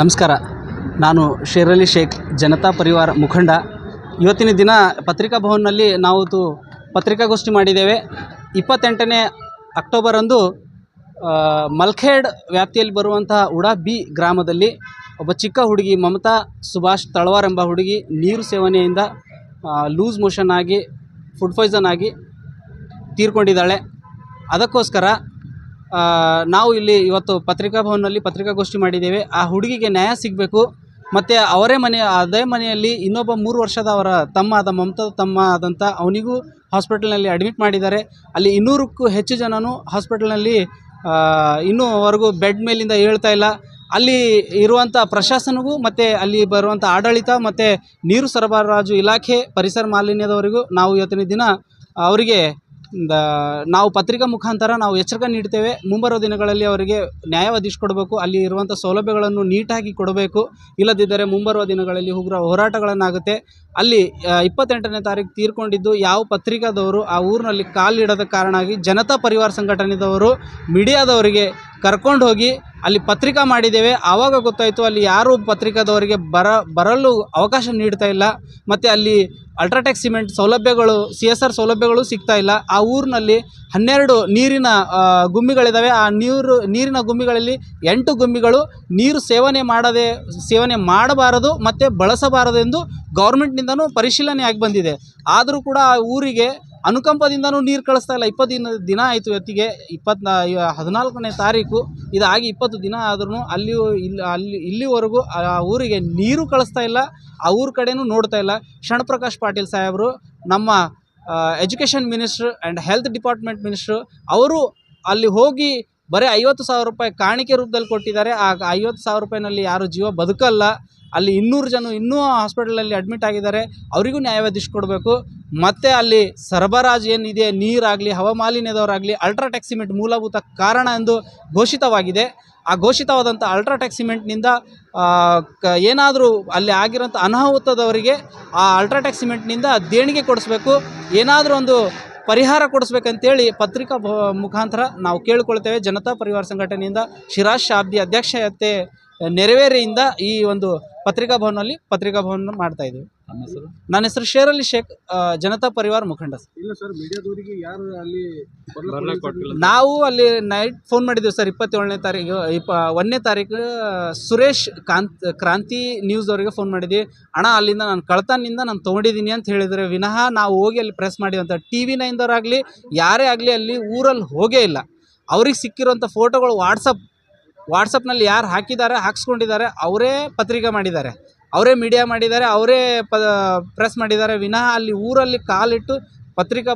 ನಮಸ್ಕಾರ. ನಾನು ಶೇರಲಿ ಶೇಖ್, ಜನತಾ ಪರಿವಾರ ಮುಖಂಡ. ಇವತ್ತಿನ ದಿನ ಪತ್ರಿಕಾ ಭವನ್ನಲ್ಲಿ ನಾವು ಪತ್ರಿಕಾಗೋಷ್ಠಿ ಮಾಡಿದ್ದೇವೆ. ಇಪ್ಪತ್ತೆಂಟನೇ ಅಕ್ಟೋಬರಂದು ಮಲ್ಖೇಡ್ ವ್ಯಾಪ್ತಿಯಲ್ಲಿ ಬರುವಂತಹ ಉಡಾ ಬಿ ಗ್ರಾಮದಲ್ಲಿ ಒಬ್ಬ ಚಿಕ್ಕ ಹುಡುಗಿ ಮಮತಾ ಸುಭಾಷ್ ತಳವಾರ್ ಎಂಬ ಹುಡುಗಿ ನೀರು ಸೇವನೆಯಿಂದ ಲೂಸ್ ಮೋಷನ್ ಆಗಿ, ಫುಡ್ ಪಾಯ್ಸನ್ ಆಗಿ ತೀರ್ಕೊಂಡಿದ್ದಾಳೆ. ಅದಕ್ಕೋಸ್ಕರ ನಾವು ಇಲ್ಲಿ ಇವತ್ತು ಪತ್ರಿಕಾ ಭವನದಲ್ಲಿ ಪತ್ರಿಕಾಗೋಷ್ಠಿ ಮಾಡಿದ್ದೇವೆ. ಆ ಹುಡುಗಿಗೆ ನ್ಯಾಯ ಸಿಗಬೇಕು. ಮತ್ತು ಅವರೇ ಮನೆ, ಅದೇ ಮನೆಯಲ್ಲಿ ಇನ್ನೊಬ್ಬ ಮೂರು ವರ್ಷದ ಅವರ ತಮ್ಮ ಆದ ಮಮತಾ ತಮ್ಮ ಆದಂಥ ಅವನಿಗೂ ಹಾಸ್ಪಿಟಲ್ನಲ್ಲಿ ಅಡ್ಮಿಟ್ ಮಾಡಿದ್ದಾರೆ. ಅಲ್ಲಿ ಇನ್ನೂರಕ್ಕೂ ಹೆಚ್ಚು ಜನನು ಹಾಸ್ಪಿಟಲ್ನಲ್ಲಿ ಇನ್ನೂ ಇನ್ನೂವರೆಗೂ ಬೆಡ್ ಮೇಲಿಂದ ಹೇಳ್ತಾ ಇಲ್ಲ. ಅಲ್ಲಿ ಇರುವಂಥ ಪ್ರಶಾಸನಗೂ ಮತ್ತು ಅಲ್ಲಿ ಬರುವಂಥ ಆಡಳಿತ ಮತ್ತು ನೀರು ಸರಬರಾಜು ಇಲಾಖೆ, ಪರಿಸರ ಮಾಲಿನ್ಯದವರಿಗೂ ನಾವು ಇವತ್ತಿನ ದಿನ ಅವರಿಗೆ ನಾವು ಪತ್ರಿಕಾ ಮುಖಾಂತರ ನಾವು ಎಚ್ಚರಿಕೆ ನೀಡ್ತೇವೆ. ಮುಂಬರುವ ದಿನಗಳಲ್ಲಿ ಅವರಿಗೆ ನ್ಯಾಯ ಒದಗಿಸ್ಕೊಡ್ಬೇಕು. ಅಲ್ಲಿ ಇರುವಂಥ ಸೌಲಭ್ಯಗಳನ್ನು ನೀಟಾಗಿ ಕೊಡಬೇಕು. ಇಲ್ಲದಿದ್ದರೆ ಮುಂಬರುವ ದಿನಗಳಲ್ಲಿ ಉಗ್ರ ಹೋರಾಟಗಳನ್ನಾಗುತ್ತೆ. ಅಲ್ಲಿ ಇಪ್ಪತ್ತೆಂಟನೇ ತಾರೀಕು ತೀರ್ಕೊಂಡಿದ್ದು ಯಾವ ಪತ್ರಿಕಾದವರು, ಆ ಊರಿನಲ್ಲಿ ಕಾಲಿಡದ ಕಾರಣ ಆಗಿ ಜನತಾ ಪರಿವಾರ ಸಂಘಟನೆದವರು, ಮೀಡಿಯಾದವರಿಗೆ ಕರ್ಕೊಂಡು ಹೋಗಿ ಅಲ್ಲಿ ಪತ್ರಿಕಾ ಮಾಡಿದ್ದೇವೆ. ಆವಾಗ ಗೊತ್ತಾಯಿತು ಅಲ್ಲಿ ಯಾರು ಪತ್ರಿಕಾದವರಿಗೆ ಬರ, ಬರಲು ಅವಕಾಶ ನೀಡ್ತಾ ಇಲ್ಲ. ಮತ್ತು ಅಲ್ಲಿ ಅಲ್ಟ್ರಾಟೆಕ್ ಸಿಮೆಂಟ್ ಸೌಲಭ್ಯಗಳು ಸಿ ಎಸ್ ಆರ್ ಸೌಲಭ್ಯಗಳು ಸಿಗ್ತಾ ಇಲ್ಲ. ಆ ಊರಿನಲ್ಲಿ ಹನ್ನೆರಡು ನೀರಿನ ಗುಮ್ಮಿಗಳಿದ್ದಾವೆ ಆ ನೀರು, ನೀರಿನ ಗುಮ್ಮಿಗಳಲ್ಲಿ ಎಂಟು ಗುಮ್ಮಿಗಳು ನೀರು ಸೇವನೆ ಮಾಡದೆ, ಸೇವನೆ ಮಾಡಬಾರದು ಮತ್ತು ಬಳಸಬಾರದೆಂದು ಗೌರ್ಮೆಂಟ್ನಿಂದನೂ ಪರಿಶೀಲನೆ ಆಗಿ ಬಂದಿದೆ. ಆದರೂ ಕೂಡ ಆ ಊರಿಗೆ ಅನುಕಂಪದಿಂದನೂ ನೀರು ಕಳಿಸ್ತಾ ಇಲ್ಲ. ಇಪ್ಪತ್ತು ದಿನ ದಿನ ಆಯಿತು ಇವತ್ತಿಗೆ ಇಪ್ಪತ್ನ ಹದಿನಾಲ್ಕನೇ ತಾರೀಕು. ಇದಾಗಿ ಇಪ್ಪತ್ತು ದಿನ ಆದ್ರೂ ಅಲ್ಲಿ ಇಲ್ಲಿ, ಅಲ್ಲಿ, ಇಲ್ಲಿವರೆಗೂ ಆ ಊರಿಗೆ ನೀರು ಕಳಿಸ್ತಾ ಇಲ್ಲ. ಆ ಊರ ಕಡೆಯೂ ನೋಡ್ತಾ ಇಲ್ಲ. ಶರಣಪ್ರಕಾಶ್ ಪಾಟೀಲ್ ಸಾಹೇಬರು, ನಮ್ಮ education minister and health department minister, ಅವರು ಅಲ್ಲಿ ಹೋಗಿ ಬರೀ ಐವತ್ತು ಸಾವಿರ ರೂಪಾಯಿ ಕಾಣಿಕೆ ರೂಪದಲ್ಲಿ ಕೊಟ್ಟಿದ್ದಾರೆ. ಆ ಐವತ್ತು ಸಾವಿರ ರೂಪಾಯಿನಲ್ಲಿ ಯಾರು ಜೀವ ಬದುಕಲ್ಲ. ಅಲ್ಲಿ ಇನ್ನೂರು ಜನ ಇನ್ನೂ ಹಾಸ್ಪಿಟಲಲ್ಲಿ ಅಡ್ಮಿಟ್ ಆಗಿದ್ದಾರೆ. ಅವರಿಗೂ ನ್ಯಾಯ ಕೊಡಬೇಕು. ಮತ್ತು ಅಲ್ಲಿ ಸರಬರಾಜು ಏನಿದೆ, ನೀರಾಗಲಿ, ಹವಾಮಾಲಿನ್ಯದವರಾಗಲಿ ಅಲ್ಟ್ರಾಟೆಕ್ ಸಿಮೆಂಟ್ ಮೂಲಭೂತ ಕಾರಣ ಎಂದು ಘೋಷಿತವಾಗಿದೆ. ಆ ಘೋಷಿತವಾದಂಥ ಅಲ್ಟ್ರಾಟೆಕ್ ಸಿಮೆಂಟ್ನಿಂದ ಏನಾದರೂ ಅಲ್ಲಿ ಆಗಿರೋಂಥ ಅನಾಹುತದವರಿಗೆ ಆ ಅಲ್ಟ್ರಾಟೆಕ್ ಸಿಮೆಂಟ್ನಿಂದ ದೇಣಿಗೆ ಕೊಡಿಸ್ಬೇಕು. ಏನಾದರೂ ಒಂದು ಪರಿಹಾರ ಕೊಡಿಸ್ಬೇಕಂತೇಳಿ ಪತ್ರಿಕಾ ಮುಖಾಂತರ ನಾವು ಕೇಳಿಕೊಳ್ತೇವೆ. ಜನತಾ ಪರಿವಾರ ಸಂಘಟನೆಯಿಂದ ಶಿರಾಜ್ ಶಾಬ್ದಿ ಅಧ್ಯಕ್ಷತೆ ನೆರವೇರಿಯಿಂದ ಈ ಒಂದು ಪತ್ರಿಕಾ ಭವನಲ್ಲಿ ಪತ್ರಿಕಾ ಭವನ ಮಾಡ್ತಾ ಇದ್ದೀವಿ. ನನ್ನ ಹೆಸರು? ನನ್ನ ಹೆಸರು ಶೇರಲಿ ಶೇಖ್ ಜನತಾ ಪರಿವಾರ ಮುಖಂಡ ಇಲ್ಲ ಸರ್ ಮೀಡಿಯಾದವರಿಗೆ ಯಾರು ಅಲ್ಲಿ ಬರ್ಲಿಕ್ಕೆ ಬರ್ಲಿಕ್ಕೆ ನಾವು ಅಲ್ಲಿ ನೈಟ್ ಫೋನ್ ಮಾಡಿದ್ದೀವಿ ಸರ್ ಇಪ್ಪತ್ತೇಳನೇ ತಾರೀಕು ಇಪ್ಪ ಒಂದನೇ ತಾರೀಕು ಸುರೇಶ್ ಕಾಂತ್ ಕ್ರಾಂತಿ ನ್ಯೂಸ್ ಅವರಿಗೆ ಫೋನ್ ಮಾಡಿದ್ವಿ. ಅಣ್ಣ ಅಲ್ಲಿಂದ ನಾನು ಕಳ್ತನಿಂದ ನಾನು ತೊಗೊಂಡಿದ್ದೀನಿ ಅಂತ ಹೇಳಿದರೆ ವಿನಃ ನಾವು ಹೋಗಿ ಅಲ್ಲಿ ಪ್ರೆಸ್ ಮಾಡಿವಂಥ ಟಿ ವಿ ನೈನ್ದವರಾಗಲಿ ಯಾರೇ ಆಗಲಿ ಅಲ್ಲಿ ಊರಲ್ಲಿ ಹೋಗೇ ಇಲ್ಲ. ಅವ್ರಿಗೆ ಸಿಕ್ಕಿರೋಂಥ ಫೋಟೋಗಳು ವಾಟ್ಸಪ್ ವಾಟ್ಸಪ್ನಲ್ಲಿ ಯಾರು ಹಾಕಿದ್ದಾರೆ ಹಾಕ್ಸ್ಕೊಂಡಿದ್ದಾರೆ ಅವರೇ ಪತ್ರಿಕೆ ಮಾಡಿದ್ದಾರೆ. ಅವರೇ ಮೀಡಿಯಾ ಮಾಡಿದ್ದಾರೆ ಅವರೇ ಪ ಪ್ರೆಸ್ ಮಾಡಿದ್ದಾರೆ. ವಿನಃ ಅಲ್ಲಿ ಊರಲ್ಲಿ ಕಾಲಿಟ್ಟು ಪತ್ರಿಕಾ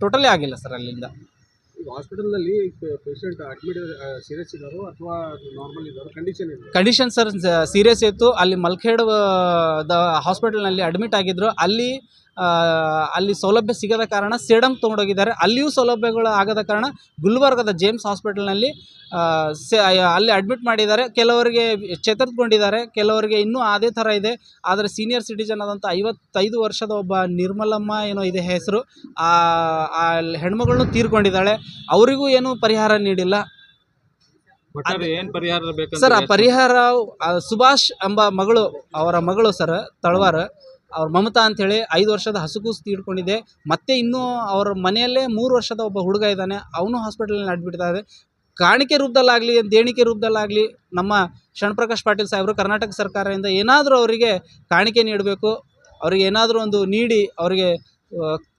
ಟೋಟಲಿ ಆಗಿಲ್ಲ ಸರ್ ಅಲ್ಲಿಂದ. ಹಾಸ್ಪಿಟಲ್ನಲ್ಲಿ ಪೇಷಂಟ್ ಅಡ್ಮಿಟ್ ಸೀರಿಯಸ್ ಇದ್ದಾರೋ ಅಥವಾ ನಾರ್ಮಲ್ ಇದ್ದಾರೋ ಕಂಡೀಷನ್ ಇದೆ ಕಂಡೀಷನ್ ಸರ್ ಸೀರಿಯಸ್ ಇತ್ತು. ಅಲ್ಲಿ ಮಲ್ಖೇಡ್ ದ ಹಾಸ್ಪಿಟಲ್ನಲ್ಲಿ ಅಡ್ಮಿಟ್ ಆಗಿದ್ದರು ಅಲ್ಲಿ ಅಲ್ಲಿ ಸೌಲಭ್ಯ ಸಿಗದ ಕಾರಣ ಸೇಡಂ ತೊಗೊಂಡೋಗಿದ್ದಾರೆ. ಅಲ್ಲಿಯೂ ಸೌಲಭ್ಯಗಳು ಆಗದ ಕಾರಣ ಗುಲ್ಬರ್ಗದ ಜೇಮ್ಸ್ ಹಾಸ್ಪಿಟಲ್ನಲ್ಲಿ ಅಲ್ಲಿ ಅಡ್ಮಿಟ್ ಮಾಡಿದ್ದಾರೆ. ಕೆಲವರಿಗೆ ಚೇತರಿಸ್ಕೊಂಡಿದ್ದಾರೆ. ಕೆಲವರಿಗೆ ಇನ್ನೂ ಅದೇ ಥರ ಇದೆ. ಆದರೆ ಸೀನಿಯರ್ ಸಿಟಿಜನ್ ಆದಂಥ ಐವತ್ತೈದು ವರ್ಷದ ಒಬ್ಬ ನಿರ್ಮಲಮ್ಮ ಏನೋ ಇದೆ ಹೆಸರು ಆ ಹೆಣ್ಮಗಳನ್ನು ತೀರ್ಕೊಂಡಿದ್ದಾಳೆ. ಅವರಿಗೂ ಏನೂ ಪರಿಹಾರ ನೀಡಿಲ್ಲ. ಸರ್ ಆ ಪರಿಹಾರ ಸುಭಾಷ್ ಎಂಬ ಮಗಳು ಅವರ ಮಗಳು ಸರ್ ತಳವಾರ ಅವ್ರ ಮಮತಾ ಅಂಥೇಳಿ ಐದು ವರ್ಷದ ಹಸುಗೂಸು ತೀಡ್ಕೊಂಡಿದೆ. ಮತ್ತೆ ಇನ್ನೂ ಅವ್ರ ಮನೆಯಲ್ಲೇ ಮೂರು ವರ್ಷದ ಒಬ್ಬ ಹುಡುಗ ಇದ್ದಾನೆ. ಅವನು ಹಾಸ್ಪಿಟಲಲ್ಲಿ ಅಡ್ಮಿಟ್ ಇದ್ದಾರೆ ಕಾಣಿಕೆ ರೂಪದಲ್ಲಾಗಲಿ, ದೇಣಿಕೆ ರೂಪದಲ್ಲಾಗಲಿ ನಮ್ಮ ಶರಣಪ್ರಕಾಶ್ ಪಾಟೀಲ್ ಸಾಹೇಬರು ಕರ್ನಾಟಕ ಸರ್ಕಾರದಿಂದ ಏನಾದರೂ ಅವರಿಗೆ ಕಾಣಿಕೆ ನೀಡಬೇಕು. ಅವರಿಗೆ ಏನಾದರೂ ಒಂದು ನೀಡಿ, ಅವರಿಗೆ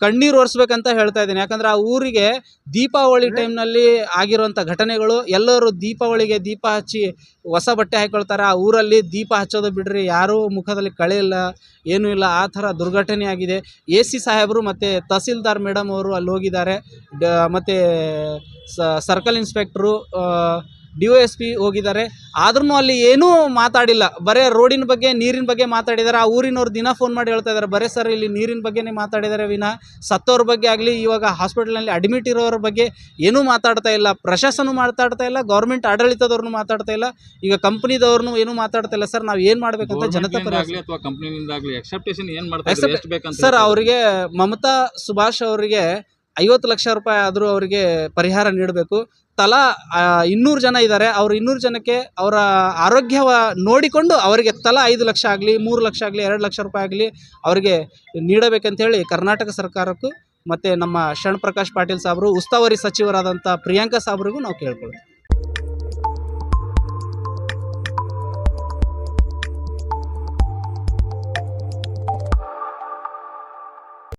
ಕಣ್ಣೀರು ಒರೆಸ್ಬೇಕಂತ ಹೇಳ್ತಾ ಇದ್ದೀನಿ. ಯಾಕಂದ್ರೆ ಆ ಊರಿಗೆ ದೀಪಾವಳಿ ಟೈಮ್ನಲ್ಲಿ ಆಗಿರುವಂಥ ಘಟನೆಗಳು ಎಲ್ಲರೂ ದೀಪಾವಳಿಗೆ ದೀಪ ಹಚ್ಚಿ ಹೊಸ ಬಟ್ಟೆ ಹಾಕ್ಕೊಳ್ತಾರೆ ಆ ಊರಲ್ಲಿ ದೀಪ ಹಚ್ಚೋದು ಬಿಡ್ರಿ ಯಾರೂ ಮುಖದಲ್ಲಿ ಕಳೆ ಇಲ್ಲ ಏನೂ ಇಲ್ಲ ಆ ಥರ ದುರ್ಘಟನೆ ಆಗಿದೆ. ಎ ಸಿ ಸಾಹೇಬರು ಮತ್ತು ತಹಸೀಲ್ದಾರ್ ಮೇಡಮ್ ಅವರು ಅಲ್ಲಿ ಹೋಗಿದ್ದಾರೆ. ಡ ಮತ್ತು circle inspector D O S P ಹೋಗಿದ್ದಾರೆ. ಆದ್ರೂ ಅಲ್ಲಿ ಏನೂ ಮಾತಾಡಿಲ್ಲ. ಬರೇ ರೋಡಿನ ಬಗ್ಗೆ ನೀರಿನ ಬಗ್ಗೆ ಮಾತಾಡಿದ್ದಾರೆ. ಆ ಊರಿನವ್ರು ದಿನ ಫೋನ್ ಮಾಡಿ ಹೇಳ್ತಾ ಇದ್ದಾರೆ. ಬರೀ ಸರ್ ಇಲ್ಲಿ ನೀರಿನ ಬಗ್ಗೆನೇ ಮಾತಾಡಿದ್ದಾರೆ ವಿನ. ಸತ್ತೋರ ಬಗ್ಗೆ ಆಗಲಿ ಇವಾಗ ಹಾಸ್ಪಿಟಲ್ನಲ್ಲಿ ಅಡ್ಮಿಟ್ ಇರೋರ ಬಗ್ಗೆ ಏನೂ ಮಾತಾಡ್ತಾ ಇಲ್ಲ. ಪ್ರಶಾಸನ ಮಾತಾಡ್ತಾ ಇಲ್ಲ ಗೌರ್ಮೆಂಟ್ ಆಡಳಿತದವ್ರನ್ನೂ ಮಾತಾಡ್ತಾ ಇಲ್ಲ. ಈಗ ಕಂಪ್ನಿದವ್ರನ್ನೂ ಏನೂ ಮಾತಾಡ್ತಾ ಇಲ್ಲ. ಸರ್ ನಾವು ಏನು ಮಾಡಬೇಕಂತ ಜನತಾ ಪರ ಅಥವಾ ಎಕ್ಸೆಪ್ಟೇಷನ್ ಏನ್ ಮಾಡ್ತಾರೆ ಸರ್ ಅವರಿಗೆ ಮಮತಾ ಸುಭಾಷ್ ಅವರಿಗೆ ಐವತ್ತು ಲಕ್ಷ ರೂಪಾಯಿ ಆದರೂ ಅವರಿಗೆ ಪರಿಹಾರ ನೀಡಬೇಕು. ತಲಾ ಇನ್ನೂರು ಜನ ಇದ್ದಾರೆ ಅವ್ರು ಇನ್ನೂರು ಜನಕ್ಕೆ ಅವರ ಆರೋಗ್ಯವ ನೋಡಿಕೊಂಡು ಅವರಿಗೆ ತಲಾ ಐದು ಲಕ್ಷ ಆಗಲಿ, ಮೂರು ಲಕ್ಷ ಆಗಲಿ, ಎರಡು ಲಕ್ಷ ರೂಪಾಯಿ ಆಗಲಿ ಅವರಿಗೆ ನೀಡಬೇಕಂತೇಳಿ ಕರ್ನಾಟಕ ಸರ್ಕಾರಕ್ಕೂ ಮತ್ತು ನಮ್ಮ ಶರಣ್ ಪ್ರಕಾಶ್ ಪಾಟೀಲ್ ಸಾಹೇಬರು ಉಸ್ತುವಾರಿ ಸಚಿವರಾದಂಥ ಪ್ರಿಯಾಂಕಾ ಸಾಬ್ರಿಗೂ ನಾವು ಕೇಳ್ಕೊಳ್ತೀವಿ.